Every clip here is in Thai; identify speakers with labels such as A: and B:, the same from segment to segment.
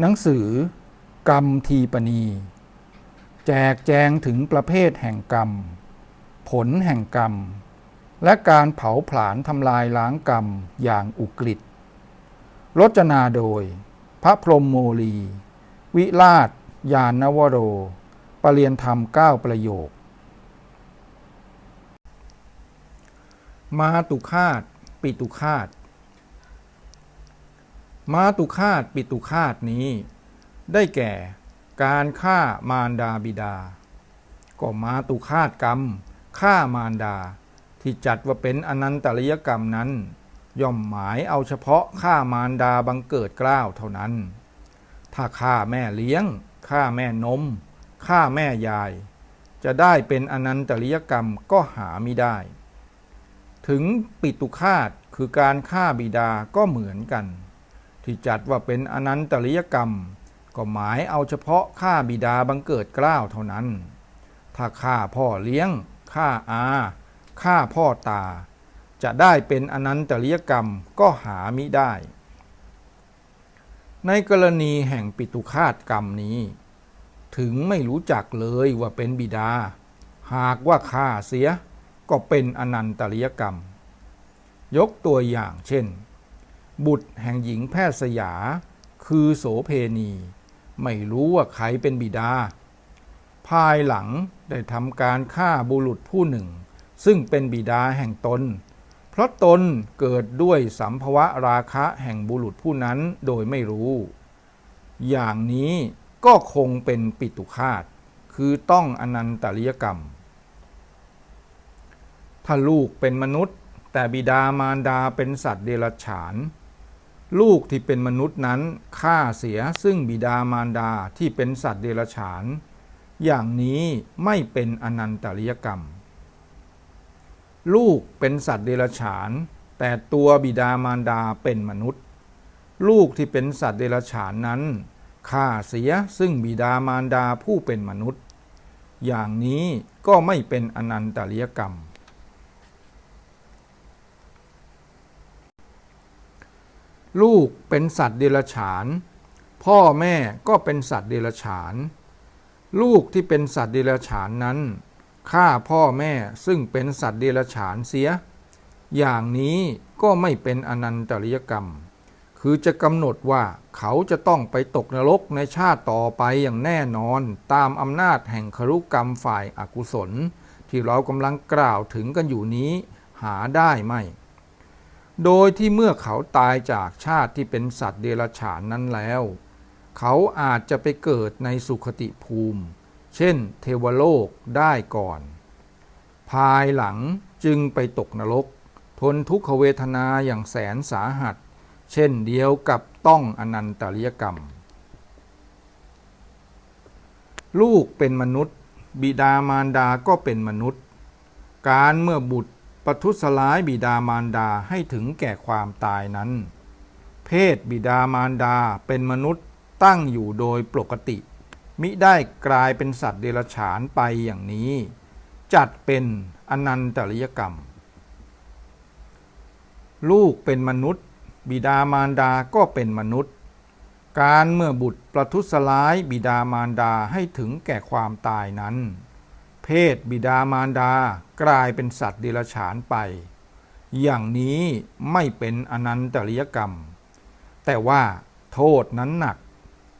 A: หนังสือกรรมทีปณี แจกแจงถึงประเภทแห่งกรรม ผลแห่งกรรม และการเผาผลาญทำลายล้างกรรมอย่างอุกฤษรจนาโดย พระพรหมโมลี วิราช ยานนวโร ปรเรียนธรรมเก้าประโยค มาตุคาตปิตุคาต มาตุคาตปิตุคาตนี้ ได้แก่การฆ่ามารดาบิดา ก็มาตุคาตกรรมฆ่ามารดา ที่จัดว่าเป็นอนันตริยกรรมนั้น ย่อมหมายเอาเฉพาะฆ่ามารดาบังเกิดเกล้าวเท่านั้น ถ้าฆ่าแม่เลี้ยงฆ่าแม่นมฆ่าแม่ยาย จะได้เป็นอนันตริยกรรมก็หาไม่ได้ ถึงปิตุคาตคือการฆ่าบิดาก็เหมือนกัน ที่จัดว่าเป็นอนันตริยกรรม ก็หมายเอาเฉพาะฆ่าบิดาบังเกิดเกล้าวเท่านั้น ถ้าฆ่าพ่อเลี้ยงฆ่าอาฆ่าพ่อตา จะได้เป็นอนันตริยกรรมก็หามิได้ ในกรณีแห่งปิตุคาตกรรมนี้ ถึงไม่รู้จักเลยว่าเป็นบิดา หากว่าฆ่าเสียก็เป็นอนันตริยกรรม ยกตัวอย่างเช่น บุตรแห่งหญิงแพทย์สยา คือโสเพณี ไม่รู้ว่าใครเป็นบิดา ภายหลังได้ทำการฆ่าบุรุษผู้หนึ่ง ซึ่งเป็นบิดาแห่งตน เพราะตนเกิดด้วยสัมภวะราคะแห่งบุรุษผู้นั้นโดยไม่รู้ อย่างนี้ก็คงเป็นปิตุคาตคือต้องอนันตริยกรรม ถ้าลูกเป็นมนุษย์ แต่บิดามารดาเป็นสัตว์เดรัจฉาน ลูกที่เป็นมนุษย์นั้นฆ่าเสียซึ่งบิดามารดาที่เป็นสัตว์เดรัจฉาน อย่างนี้ไม่เป็นอนันตริยกรรม ลูกเป็นสัตว์เดรัจฉาน แต่ตัวบิดามารดาเป็นมนุษย์ ลูกที่เป็นสัตว์เดรัจฉานนั้นฆ่าเสียซึ่งบิดามารดาผู้เป็นมนุษย์ อย่างนี้ก็ไม่เป็นอนันตริยกรรม ลูกเป็นสัตว์เดรัจฉาน พ่อแม่ก็เป็นสัตว์เดรัจฉาน ลูกที่เป็นสัตว์เดรัจฉานนั้นฆ่าพ่อแม่ซึ่งเป็นสัตว์เดรัจฉานเสีย อย่างนี้ก็ไม่เป็นอนันตริยกรรม คือจะกำหนดว่าเขาจะต้องไปตกนรกในชาติต่อไปอย่างแน่นอนตามอำนาจแห่งครุกรรมฝ่ายอากุศล ที่เรากำลังกล่าวถึงกันอยู่นี้หาได้ไหม โดยที่เมื่อเขาตายจากชาติที่เป็นสัตว์เดรัจฉานนั้นแล้ว เขาอาจจะไปเกิดในสุขติภูมิ เช่น เทวโลกได้ก่อน ภายหลังจึงไปตกนรก ทนทุกขเวทนาอย่างแสนสาหัส เช่นเดียวกับต้องอนันตริยกรรม ลูกเป็นมนุษย์ บิดามารดาก็เป็นมนุษย์ การเมื่อบุตร ประทุษร้ายบิดามารดาให้ถึงแก่ความตายนั้น เพศบิดามารดาเป็นมนุษย์ตั้งอยู่โดยปกติ มิได้กลายเป็นสัตว์เดรัจฉานไปอย่างนี้ จัดเป็นอนันตริยกรรม ลูกเป็นมนุษย์ บิดามารดาก็เป็นมนุษย์ การเมื่อบุตรประทุษร้ายบิดามารดาให้ถึงแก่ความตายนั้น เพศบิดามารดา กลายเป็นสัตว์เดรัจฉานไป อย่างนี้ไม่เป็นอนันตริยกรรม แต่ว่าโทษนั้นหนัก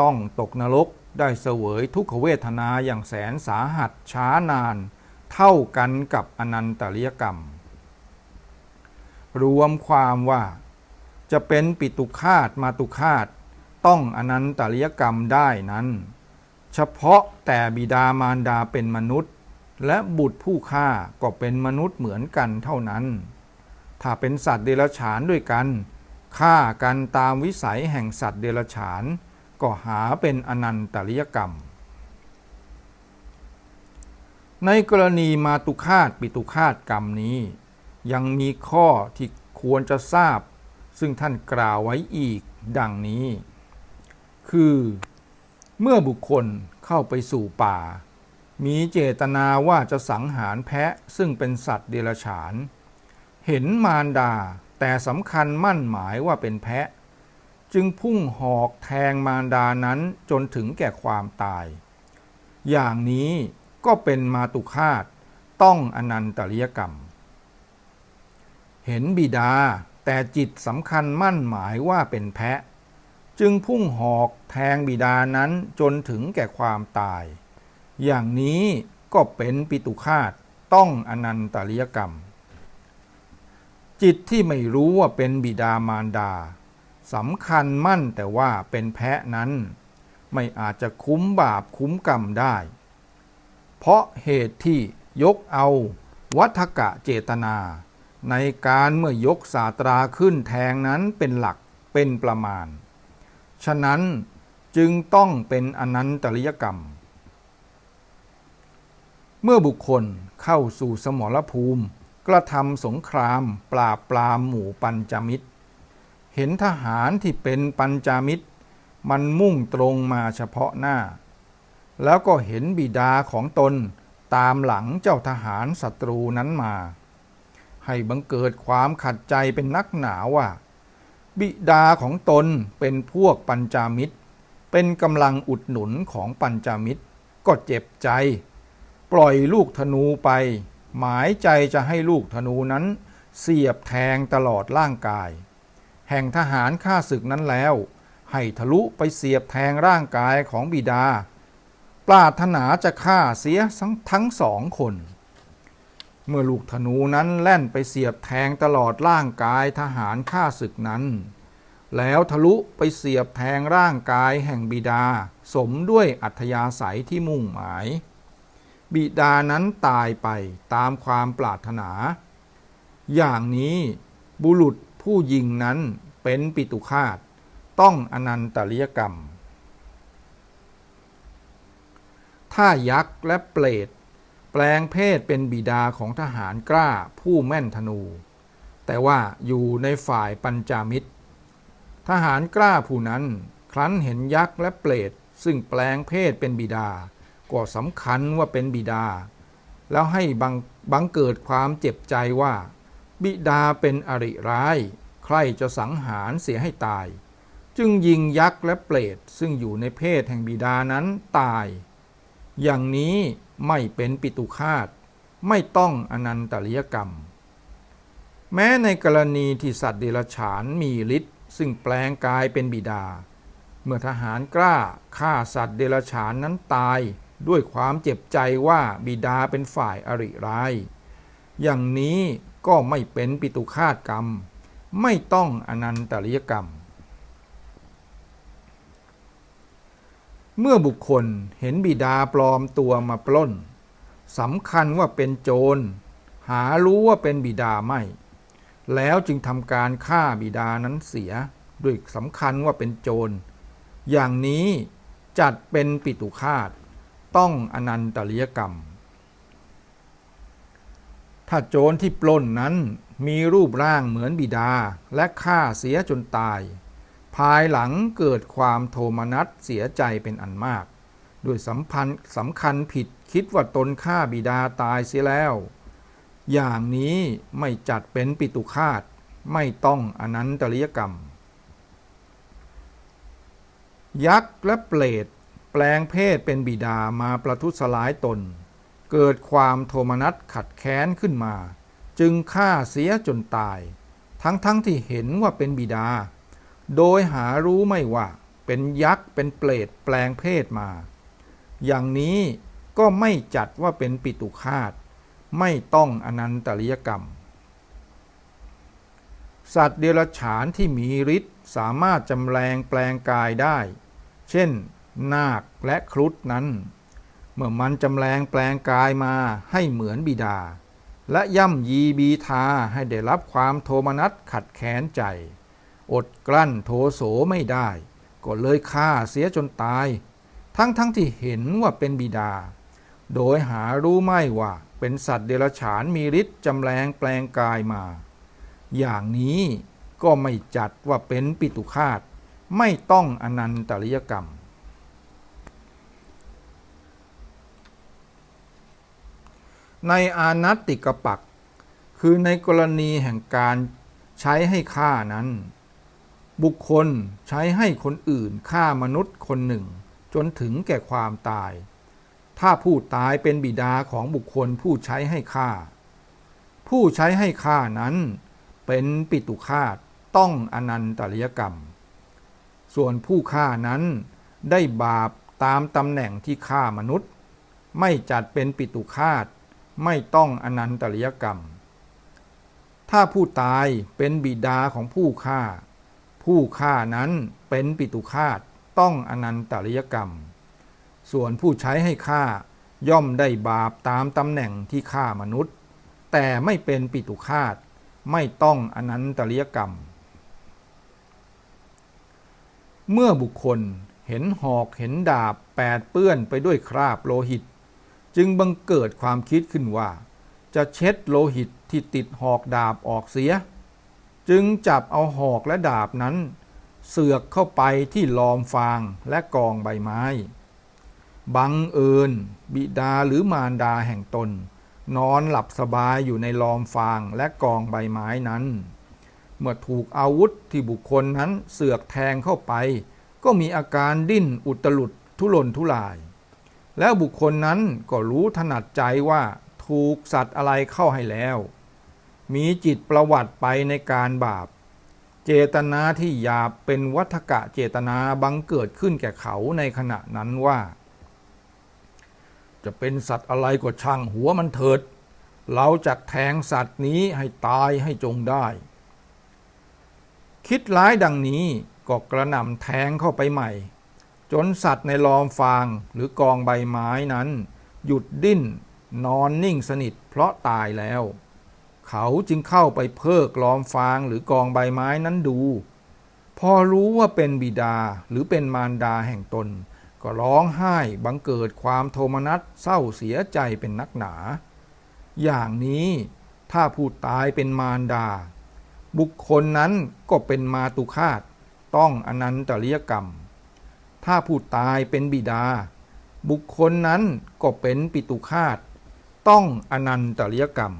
A: ต้องตกนรกได้เสวยทุกขเวทนาอย่างแสนสาหัสช้านาน เท่ากันกับอนันตริยกรรม รวมความว่า จะเป็นปิตุคาตมาตุคาตต้องอนันตริยกรรมได้นั้น เฉพาะแต่บิดามารดาเป็นมนุษย์ และบุตรผู้ฆ่าก็เป็นมนุษย์เหมือนกันเท่านั้น ถ้าเป็นสัตว์เดรัจฉานด้วยกันฆ่ากันตามวิสัยแห่งสัตว์เดรัจฉาน ก็หาเป็นอนันตริยกรรม ในกรณีมาตุคาตปิตุคาตกรรมนี้ ยังมีข้อที่ควรจะทราบ ซึ่งท่านกล่าวไว้อีกดังนี้ คือ เมื่อบุคคลเข้าไปสู่ป่า มีเจตนาว่าจะสังหารแพะซึ่งเป็นสัตว์เดรัจฉาน เห็นมารดาแต่สำคัญมั่นหมายว่าเป็นแพะ จึงพุ่งหอกแทงมารดานั้นจนถึงแก่ความตาย อย่างนี้ก็เป็นมาตุคาตต้องอนันตริยกรรม เห็นบิดาแต่จิตสำคัญมั่นหมายว่าเป็นแพะ จึงพุ่งหอกแทงบิดานั้นจนถึงแก่ความตาย อย่างนี้ก็เป็นปิตุคาตต้องอนันตริยกรรม จิตที่ไม่รู้ว่าเป็นบิดามารดาสำคัญมั่นแต่ว่าเป็นแพะนั้น ไม่อาจจะคุ้มบาปคุ้มกรรมได้ เพราะเหตุที่ยกเอาวัฏกะเจตนา ในการเมื่อยกสาตราขึ้นแทงนั้นเป็นหลักเป็นประมาณ ฉะนั้นจึงต้องเป็นอนันตริยกรรม เมื่อบุคคลเข้าสู่สมรภูมิ กระทำสงคราม ปราบปรามหมู่ปัญจมิตร เห็นทหารที่เป็นปัญจมิตร มันมุ่งตรงมาเฉพาะหน้า แล้วก็เห็นบิดาของตนตามหลังเจ้าทหารศัตรูนั้นมา ให้บังเกิดความขัดใจเป็นนักหนาว่า บิดาของตนเป็นพวกปัญจามิตร เป็นกำลังอุดหนุนของปัญจามิตร ก็เจ็บใจ ปล่อยลูกธนูไป หมายใจจะให้ลูกธนูนั้น เสียบแทงตลอดร่างกาย แห่งทหารฆ่าศึกนั้นแล้ว ให้ทะลุไปเสียบแทงร่างกายของบิดา ปรารถนาจะฆ่าเสียทั้งทั้งสองคน เมื่อลูกธนูนั้นแล่นไปเสียบแทงตลอดร่างกายทหารฆ่าศึกนั้น แล้วทะลุไปเสียบแทงร่างกายแห่งบิดา สมด้วยอัธยาศัยที่มุ่งหมาย บิดานั้นตายไปตามความปรารถนา อย่างนี้บุรุษผู้ยิงนั้นเป็นปิตุคาตต้องอนันตริยกรรม ถ้ายักษ์และเปรตแปลงเพศเป็นบิดาของทหารกล้าผู้แม่นธนู แต่ว่าอยู่ในฝ่ายปัญจามิตร ทหารกล้าผู้นั้น ครั้นเห็นยักษ์และเปรตซึ่งแปลงเพศเป็นบิดา ก็สำคัญว่าเป็นบิดา แล้วให้บังบังเกิดความเจ็บใจว่า บิดาเป็นอริร้าย ใครจะสังหารเสียให้ตาย จึงยิงยักษ์และเปรตซึ่งอยู่ในเพศแห่งบิดานั้นตาย อย่างนี้ไม่เป็นปิตุคาตไม่ต้องอนันตริยกรรม แม้ในกรณีที่สัตว์เดรัจฉานมีฤทธิ์ซึ่งแปลงกายเป็นบิดา เมื่อทหารกล้าฆ่าสัตว์เดรัจฉานนั้นตาย ด้วยความเจ็บใจว่าบิดาเป็นฝ่ายอริร้าย อย่างนี้ก็ไม่เป็นปิตุคาตกรรม ไม่ต้องอนันตริยกรรม เมื่อบุคคลเห็นบิดาปลอมตัวมาปล้นสำคัญว่าเป็นโจร หารู้ว่าเป็นบิดาไม่ แล้วจึงทำการฆ่าบิดานั้นเสีย ด้วยสำคัญว่าเป็นโจร อย่างนี้จัดเป็นปิตุคาต ต้องอนันตริยกรรม ถ้าโจรที่ปล้นนั้นมีรูปร่างเหมือนบิดาและฆ่าเสียจนตาย ภายหลังเกิดความโทมนัสเสียใจเป็นอันมากด้วยสัมพันธ์สำคัญผิดคิดว่าตนฆ่าบิดาตายเสียแล้ว อย่างนี้ไม่จัดเป็นปิตุคาตไม่ต้องอนันตริยกรรม ยักษ์และเปรต แปลงเพศเป็นบิดามาประทุษร้ายตน เกิดความโทมนัสขัดแค้นขึ้นมา จึงฆ่าเสียจนตาย ทั้งๆทที่เห็นว่าเป็นบิดา โดยหารู้ไม่ว่า เป็นยักษ์เป็นเปรตแปลงเพศมา อย่างนี้ก็ไม่จัดว่าเป็นปิตุคาตไม่ต้องอนันตริยกรรม สัตว์เดรัจฉานที่มีฤทธิ์สามารถจำแรงแปลงกายได้ เช่น นาคและครุฑนั้น เมื่อมันจำแรงแปลงกายมาให้เหมือนบิดา และย่ำยีบีทาให้ได้รับความโทมนัสขัดแค้นใจ อดกลั้นโทโสไม่ได้ ก็เลยฆ่าเสียจนตาย ทั้งทั้งที่เห็นว่าเป็นบิดา โดยหารู้ไม่ว่าเป็นสัตว์เดรัจฉานมีฤทธิ์จำแรงแปลงกายมา อย่างนี้ก็ไม่จัดว่าเป็นปิตุคาตไม่ต้องอนันตริยกรรม ในอานัตติกปัก คือในกรณีแห่งการใช้ให้ฆ่านั้น บุคคลใช้ให้คนอื่นฆ่ามนุษย์คนหนึ่ง จนถึงแก่ความตาย ถ้าผู้ตายเป็นบิดาของบุคคลผู้ใช้ให้ฆ่า ผู้ใช้ให้ฆ่านั้น เป็นปิตุคาตต้องอนันตริยกรรม ส่วนผู้ฆ่านั้นได้บาปตามตำแหน่งที่ฆ่ามนุษย์ ไม่จัดเป็นปิตุคาต ไม่ต้องอนันตริยกรรม ถ้าผู้ตายเป็นบิดาของผู้ฆ่า ผู้ฆ่านั้นเป็นปิตุคาตต้องอนันตริยกรรม ส่วนผู้ใช้ให้ฆ่าย่อมได้บาปตามตำแหน่งที่ฆ่ามนุษย์ แต่ไม่เป็นปิตุคาตไม่ต้องอนันตริยกรรม เมื่อบุคคลเห็นหอกเห็นดาบแปดเปื้อนไปด้วยคราบโลหิต จึงบังเกิดความคิดขึ้นว่า จะเช็ดโลหิตที่ติดหอกดาบออกเสีย จึงจับเอาหอกและดาบนั้น เสือกเข้าไปที่ลอมฟางและกองใบไม้ บังเอิญ บิดาหรือมารดาแห่งตน นอนหลับสบายอยู่ในลอมฟางและกองใบไม้นั้น เมื่อถูกอาวุธที่บุคคลนั้นเสือกแทงเข้าไป ก็มีอาการดิ้นอุตลุดทุรนทุราย แล้วบุคคลนั้นก็รู้ถนัดใจว่าถูกสัตว์อะไรเข้าให้แล้ว มีจิตประวัติไปในการบาป เจตนาที่หยาบเป็นวัฏกะเจตนาบังเกิดขึ้นแก่เขาในขณะนั้นว่า จะเป็นสัตว์อะไรก็ช่างหัวมันเถิด เราจะแทงสัตว์นี้ให้ตายให้จงได้ คิดร้ายดังนี้ก็กระหน่ำแทงเข้าไปใหม่ จนสัตว์ในลอมฟางหรือกองใบไม้นั้น หยุดดิ้น นอนนิ่งสนิทเพราะตายแล้ว เขาจึงเข้าไปเพิกล้อมฟางหรือกองใบไม้นั้นดู พอรู้ว่าเป็นบิดาหรือเป็นมารดาแห่งตน ก็ร้องไห้บังเกิดความโทมนัสเศร้าเสียใจเป็นนักหนา อย่างนี้ถ้าผู้ตายเป็นมารดา บุคคลนั้นก็เป็นมาตุคาตต้องอนันตริยกรรม ถ้าผู้ตายเป็นบิดา บุคคลนั้นก็เป็นปิตุคาต ต้องอนันตริยกรรม